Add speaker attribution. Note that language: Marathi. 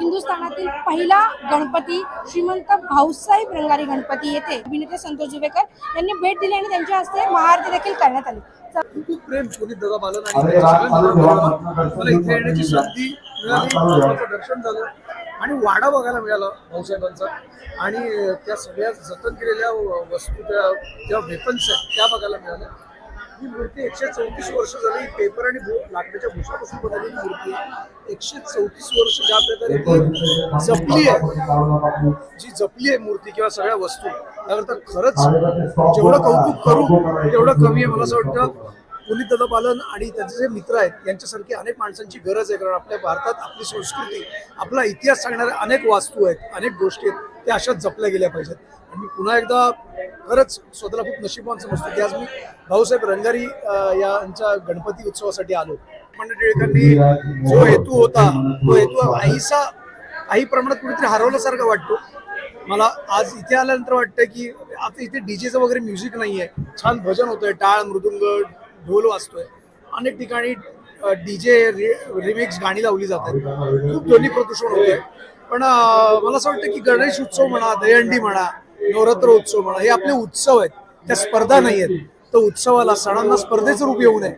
Speaker 1: हिंदुस्थानातील पहिला गणपती श्रीमंत भाऊसाहेब रंगारी गणपती येथे अभिनेते संतोष जुवेकर यांनी भेट दिली आणि त्यांच्या हस्ते महाआरती देखील करण्यात आली.
Speaker 2: खूप प्रेम सगळ्या मित्रांबरोबर मला इथे येण्याची संधी मिळाली. दर्शन झालं. आणि वाडा बघायला मिळाला भाऊसाहेबांचा. आणि त्या सगळ्या जतन केलेल्या वस्तू त्या ज्या वेपन्स आहेत त्या बघायला मिळाल्या. ही मूर्ती एकशे चौतीस वर्ष झाली. पेपर आणि लाकडाच्या भुसापासून बनवलेली मूर्ती आहे. एकशे चौतीस वर्ष ज्या प्रकारे ती जपली आहे जी जपली आहे मूर्ती किंवा सगळ्या वस्तू त्याकरता खरंच जेवढं कौतुक करू तेवढं कमी आहे. मला असं वाटतं पुनीत दलपालन आणि त्यांचे जे मित्र आहेत यांच्यासारखी अनेक माणसांची गरज आहे. कारण आपल्या भारतात आपली संस्कृती आपला इतिहास सांगणाऱ्या अनेक वास्तू आहेत अनेक गोष्टी आहेत. त्या अशाच जपल्या गेल्या पाहिजेत. आणि मी पुन्हा एकदा खरंच स्वतःला खूप नशीबवान समजतो की आज मी भाऊसाहेब रंगारी यांच्या गणपती उत्सवासाठी आलो. म्हणजे टिळकांनी जो हेतू होता तो हेतू आईसा काही प्रमाणात कुठेतरी हरवल्यासारखा वाटतो. मला आज इथे आल्यानंतर वाटतं की आता इथे डीजेचं वगैरे म्युझिक नाहीये. छान भजन होतंय टाळ मृदुंग ढोल वाजतोय. अनेक ठिकाणी डीजे रिमिक्स गाणी लावली जातात. खूप ध्वनी प्रदूषण होतंय पण मला असं वाटतं की गणेश उत्सव म्हणा दहीहंडी म्हणा नवरात्र उत्सव म्हणा हे आपले उत्सव आहेत. त्या स्पर्धा नाही आहेत तर उत्सवाला सणांना स्पर्धेचं रूप येऊ नये.